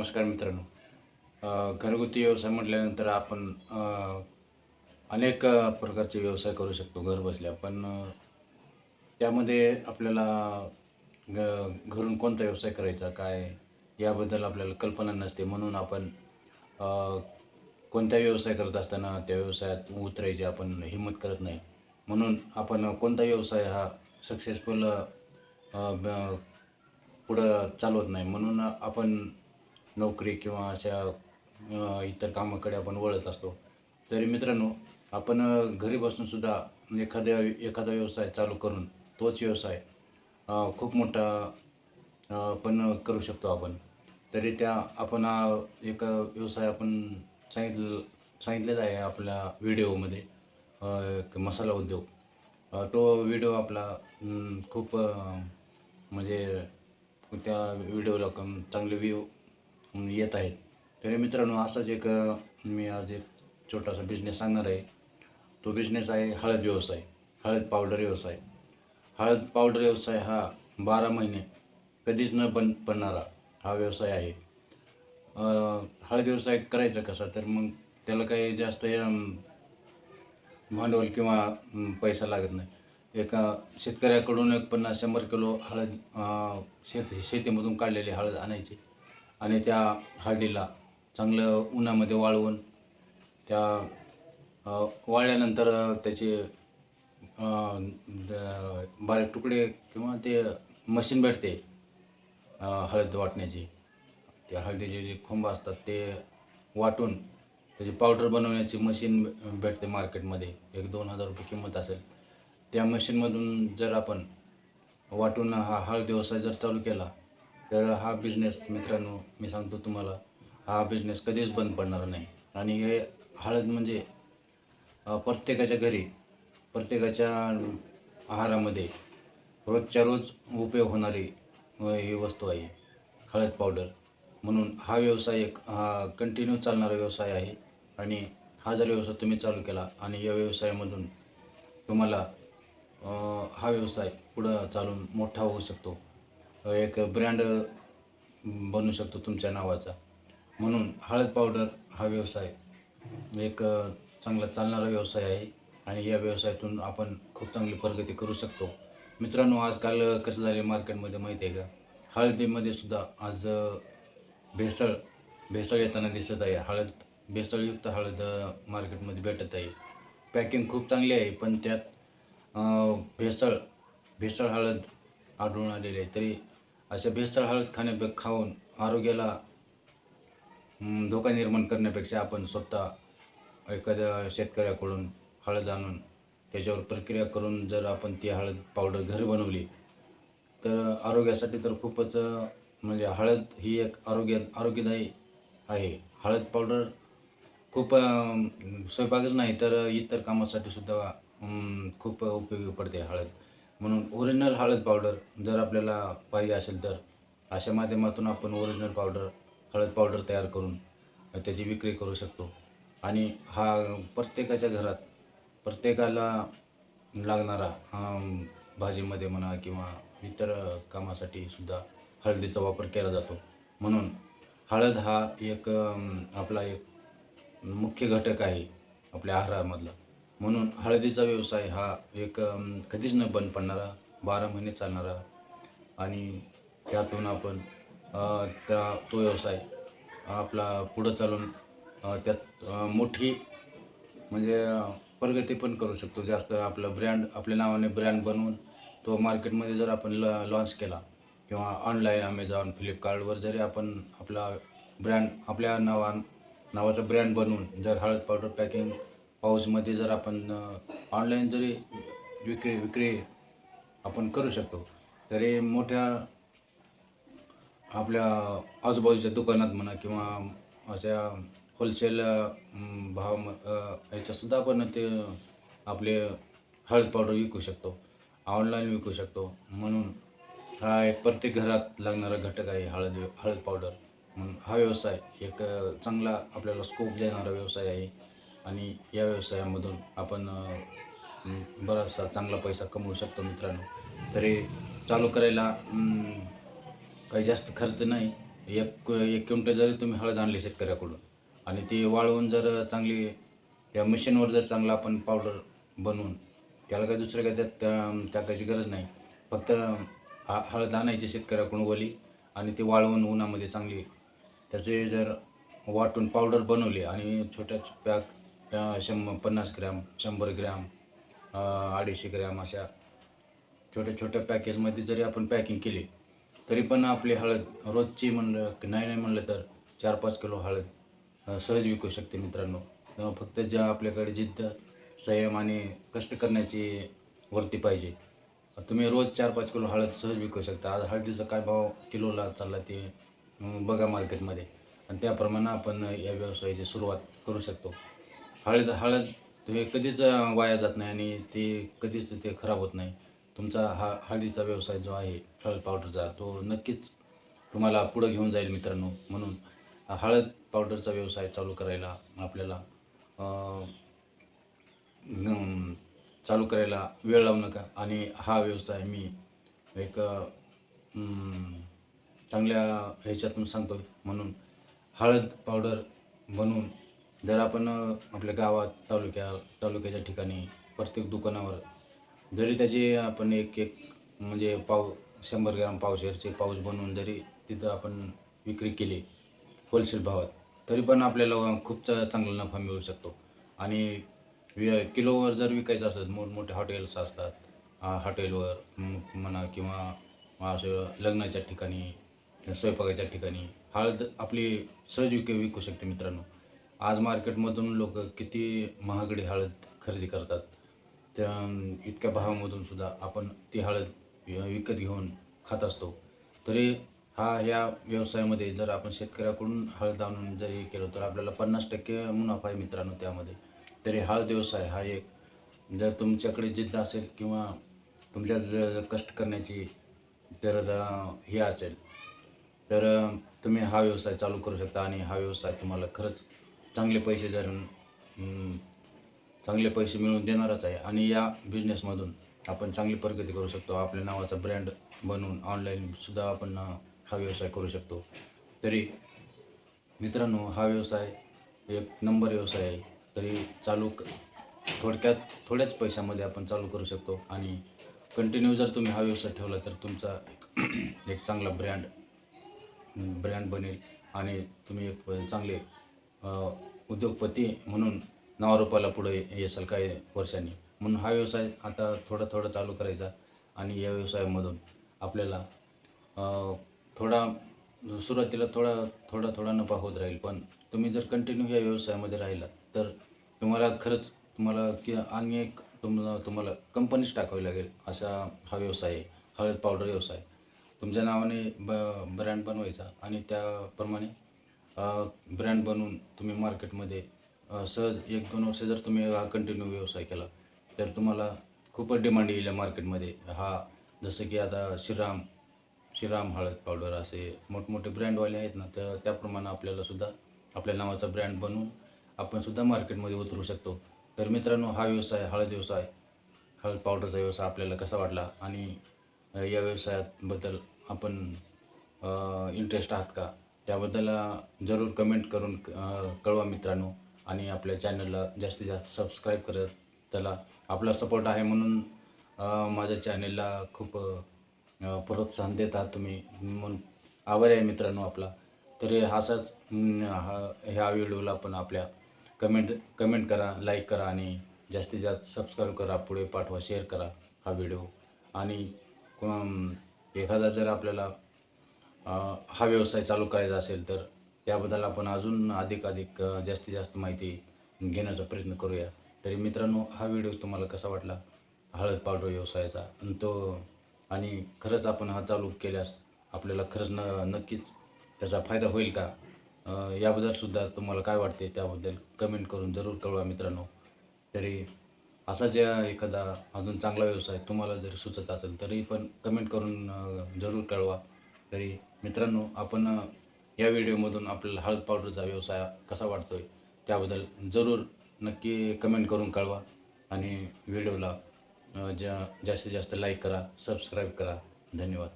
नमस्कार मित्रांनो. घरगुती व्यवसाय म्हटल्यानंतर आपण अनेक प्रकारचे व्यवसाय करू शकतो घर बसल्या. पण त्यामध्ये आपल्याला ग घरून कोणता व्यवसाय करायचा काय याबद्दल आपल्याला कल्पना नसते. म्हणून आपण कोणता व्यवसाय करत असताना त्या व्यवसायात उतरायची आपण हिंमत करत नाही. म्हणून आपण कोणता व्यवसाय हा सक्सेसफुल पुढं चालवत नाही. म्हणून आपण नोकरी किंवा अशा इतर कामाकडे आपण वळत असतो. तरी मित्रांनो आपण घरी बसूनसुद्धा एखाद्या एखादा व्यवसाय चालू करून तोच व्यवसाय खूप मोठा पण करू शकतो आपण. तरी त्या आपण एक व्यवसाय आपण सांगितलं सांगितलेला आहे आपल्या व्हिडिओमध्ये एक मसाला उद्योग. तो व्हिडिओ आपला खूप म्हणजे त्या व्हिडिओला कम चांगले व्ह्यू येत आहेत. तरी मित्रांनो असाच एक मी आज एक छोटासा बिझनेस सांगणार आहे. तो बिझनेस आहे हळद व्यवसाय हळद पावडर व्यवसाय. हळद पावडर व्यवसाय हा बारा महिने कधीच न बन पडणारा हा व्यवसाय आहे. हळद व्यवसाय करायचा कसा तर मग त्याला काही जास्त भांडवल किंवा पैसा लागत नाही. एका शेतकऱ्याकडून एक पन्नास शंभर किलो हळद शेत शेतीमधून काढलेली हळद आणायची. आणि त्या हळदीला चांगलं उन्हामध्ये वाळवून त्या वाळल्यानंतर त्याचे द- बारीक तुकडे किंवा ते मशीन भेटते हळद वाटण्याची. ते हळदीचे जे खोंब असतात ते वाटून त्याची पावडर बनवण्याची मशीन भेटते मार्केटमध्ये. एक दोन हजार रुपये किंमत असेल. त्या मशीनमधून जर आपण वाटून हा हळद व्यवसाय जर चालू केला तर हा बिझनेस मित्रांनो मी सांगतो तुम्हाला हा बिझनेस कधीच बंद पडणार नाही. आणि हे हळद म्हणजे प्रत्येकाच्या घरी प्रत्येकाच्या आहारामध्ये रोजच्या रोज उपयोग होणारी ही वस्तू आहे हळद पावडर म्हणून हा व्यवसाय एक हा कंटिन्यू चालणारा व्यवसाय आहे. आणि हा जर व्यवसाय तुम्ही चालू केला आणि या व्यवसायामधून तुम्हाला हा व्यवसाय पुढं चालून मोठा होऊ शकतो. एक ब्रँड बनू शकतो तुमच्या नावाचा. म्हणून हळद पावडर हा व्यवसाय एक चांगला चालणारा व्यवसाय आहे आणि या व्यवसायातून आपण खूप चांगली प्रगती करू शकतो. मित्रांनो आजकाल कसं झाले मार्केटमध्ये माहिती आहे का? हळदीमध्ये सुद्धा आज भेसळ भेसळ येताना दिसत आहे. हळद भेसळयुक्त हळद मार्केटमध्ये भेटत आहे. पॅकिंग खूप चांगली आहे पण त्यात भेसळ भेसळ हळद आढळून आलेली आहे. तरी अशा भेसळ हळद खाण्यापे खाऊन आरोग्याला धोका निर्माण करण्यापेक्षा आपण स्वतः एखाद्या शेतकऱ्याकडून हळद आणून त्याच्यावर प्रक्रिया करून जर आपण ती हळद पावडर घरी बनवली तर आरोग्यासाठी तर खूपच म्हणजे हळद ही एक आरोग्य आरोग्यदायी आहे. हळद पावडर खूप स्वयंपाकच नाही तर इतर कामासाठी सुद्धा खूप उपयोगी पडते हळद. म्हणून ओरिजिनल हळद पावडर जर आपल्याला पाहिजे असेल तर अशा माध्यमातून आपण ओरिजिनल पावडर हळद पावडर तयार करून त्याची विक्री करू शकतो. आणि हा प्रत्येकाच्या घरात प्रत्येकाला लागणारा भाजीमध्ये म्हणा किंवा इतर कामासाठी सुद्धा हळदीचा वापर केला जातो. म्हणून हळद हा एक आपला एक मुख्य घटक आहे आपल्या आहारामधला. म्हणून हळदीचा व्यवसाय हा एक कधीच न बंद पडणारा बारा महिने चालणारा आणि त्यातून आपण त्या तो व्यवसाय आपला पुढं चालून त्यात मोठी म्हणजे प्रगती पण करू शकतो. जास्त आपलं ब्रँड आपल्या नावाने ब्रँड बनवून तो मार्केटमध्ये जर आपण ल लॉन्च केला किंवा ऑनलाईन अमेझॉन फ्लिपकार्टवर जरी आपण आपला ब्रँड आपल्या नावा नावाचा ब्रँड बनवून जर हळद पावडर पॅकिंग पाऊसमध्ये जर आपण ऑनलाईन जरी विक्री विक्री आपण करू शकतो तरी मोठ्या आपल्या आजूबाजूच्या दुकानात म्हणा किंवा अशा होलसेल भाव ह्याच्यासुद्धा आपण ते आपले हळद पावडर विकू शकतो ऑनलाईन विकू शकतो. म्हणून हा एक प्रत्येक घरात लागणारा घटक आहे हळद हळद पावडर. म्हणून हा व्यवसाय एक चांगला आपल्याला स्कोप देणारा व्यवसाय आहे. आणि या व्यवसायामधून आपण बराचसा चांगला पैसा कमवू शकतो मित्रांनो. तरी चालू करायला काही जास्त खर्च नाही. एक एक क्विंटल जरी तुम्ही हळद आणली शेतकऱ्याकडून आणि ती वाळवून जर चांगली या मशीनवर जर चांगला आपण पावडर बनवून त्याला काही दुसरं काही त्यात टाकायची गरज नाही. फक्त हा हळद आणायची शेतकऱ्याकडून ओली आणि ती वाळवून उन्हामध्ये चांगली त्याचे जर वाटून पावडर बनवली आणि छोट्या पॅक शंभ पन्नास ग्रॅम शंभर ग्रॅम अडीचशे ग्रॅम अशा छोट्या छोट्या पॅकेजमध्ये जरी आपण पॅकिंग केली तरी पण आपली हळद रोजची म्हणलं की नाही नाही म्हणलं तर चार पाच किलो हळद सहज विकू शकते मित्रांनो. फक्त ज्या आपल्याकडे जिद्द संयम आणि कष्ट करण्याची वरती पाहिजे. तुम्ही रोज चार पाच किलो हळद सहज विकू शकता. आज हळदीचा काय भाव किलोला चालला ते बघा मार्केटमध्ये आणि त्याप्रमाणे आपण या व्यवसायाची सुरुवात करू शकतो. हळद हळद ते कधीच वाया जात नाही आणि ते कधीच ते खराब होत नाही. तुमचा हा हळदीचा व्यवसाय जो आहे हळद पावडरचा तो नक्कीच तुम्हाला पुढं घेऊन जाईल मित्रांनो. म्हणून हळद पावडरचा व्यवसाय चालू करायला आपल्याला चालू करायला वेळ लावू नका. आणि हा व्यवसाय मी एक चांगल्या ह्याच्यातून सांगतो म्हणून हळद पावडर बनवून जर आपण आपल्या गावात तालुक्या तालुक्याच्या ठिकाणी प्रत्येक दुकानावर जरी त्याची आपण एक एक म्हणजे पाव शंभर ग्राम पावशेरचे पाऊस बनवून जरी तिथं आपण विक्री केली होलसेल भावात तरी पण आपल्याला खूप चांगला नफा मिळू शकतो. आणि वि- किलोवर जर विकायचं असेल मोठमोठे हॉटेल्स असतात. हॉटेलवर म्हणा किंवा असं लग्नाच्या ठिकाणी स्वयंपाकाच्या ठिकाणी हळद आपली सहज विक विकू शकते मित्रांनो. आज मार्केटमधून लोक किती महागडी हळद खरेदी करतात त्या इतक्या भावामधून सुद्धा आपण ती हळद विकत घेऊन खात असतो. तरी हा ह्या व्यवसायामध्ये जर आपण शेतकऱ्याकडून हळद आणून जरी केलं तर आपल्याला पन्नास टक्के मुनाफा आहे मित्रांनो त्यामध्ये. तरी हळद व्यवसाय हा एक जर तुमच्याकडे जिद्द असेल किंवा तुमच्या जर कष्ट करण्याची जर हे असेल तर तुम्ही हा व्यवसाय चालू करू शकता आणि हा व्यवसाय तुम्हाला खरंच चांगले पैसे जर चांगले पैसे मिळवून देणारच आहे. आणि या बिझनेसमधून आपण चांगली प्रगती करू शकतो. आपल्या नावाचा ब्रँड बनवून ऑनलाईनसुद्धा आपण हा व्यवसाय करू शकतो. तरी मित्रांनो हा व्यवसाय एक नंबर व्यवसाय आहे. तरी चालू क- थोडक्यात थोड्याच पैशामध्ये आपण चालू करू शकतो. आणि कंटिन्यू जर तुम्ही हा व्यवसाय ठेवला तर तुमचा एक एक चांगला ब्रँड ब्रँड बनेल. आणि तुम्ही एक चांगले उद्योगपती म्हणून नावारूपाला पुढे येसाल काही वर्षांनी. म्हणून हा व्यवसाय आता थोडा थोडा चालू करायचा आणि या व्यवसायामधून आपल्याला थोडा सुरुवातीला थोडा थोडा थोडा नफा होत राहील. पण तुम्ही जर कंटिन्यू या व्यवसायामध्ये राहिलात तर तुम्हाला खरंच तुम्हाला की आणि एक तुम्हाला तुम्हाला कंपनीच टाकावी लागेल असा हा व्यवसाय आहे. हळद पावडर व्यवसाय. तुमच्या नावाने ब ब्रँड बनवायचा आणि त्याप्रमाणे ब्रँड बनवून तुम्ही मार्केटमध्ये सहज एक दोन वर्ष जर तुम्ही हा कंटिन्यू व्यवसाय केला तर तुम्हाला खूपच डिमांड येईल मार्केटमध्ये हा जसं की आता श्रीराम श्रीराम हळद पावडर असे मोठमोठे ब्रँडवाले आहेत ना तर त्याप्रमाणे आपल्यालासुद्धा आपल्या नावाचा ब्रँड बनवून आपणसुद्धा मार्केटमध्ये उतरू शकतो. तर मित्रांनो हा व्यवसाय हळद व्यवसाय हळद पावडरचा व्यवसाय आपल्याला कसा वाटला आणि या व्यवसायाबद्दल आपण इंटरेस्ट आहात का? त्याबद्दल जरूर कमेंट करून कळवा मित्रांनो. आणि आपल्या चॅनलला जास्तीत जास्त सबस्क्राईब करत त्याला आपला सपोर्ट आहे म्हणून माझ्या चॅनलला खूप प्रोत्साहन देतात तुम्ही. म्हणून आभारी आहे मित्रांनो आपला. तर असाच हा ह्या व्हिडिओला पण आपल्या कमेंट कमेंट करा लाईक करा आणि जास्तीत जास्त सबस्क्राईब करा. पुढे पाठवा शेअर करा हा व्हिडिओ. आणि एखादा जर आपल्याला हा व्यवसाय चालू करायचा असेल तर त्याबद्दल आपण अजून अधिक अधिक जास्तीत जास्त माहिती घेण्याचा प्रयत्न करूया. तरी मित्रांनो हा व्हिडिओ तुम्हाला कसा वाटला? हळद पावडर व्यवसायाचा आणि तो आणि खरंच आपण हा चालू केल्यास आपल्याला खरंच न नक्कीच त्याचा फायदा होईल का? याबद्दलसुद्धा तुम्हाला काय वाटते त्याबद्दल कमेंट करून जरूर कळवा मित्रांनो. तरी असा ज्या एखादा अजून चांगला व्यवसाय तुम्हाला जर सुचत असेल तरी पण कमेंट करून जरूर कळवा. तरी मित्रांनो आपण या व्हिडिओमधून आपल्याला हळद पावडरचा व्यवसाय कसा वाटतो आहे त्याबद्दल जरूर नक्की कमेंट करून कळवा आणि व्हिडिओला ज्या जा जास्तीत जास्त लाईक करा सबस्क्राईब करा. धन्यवाद.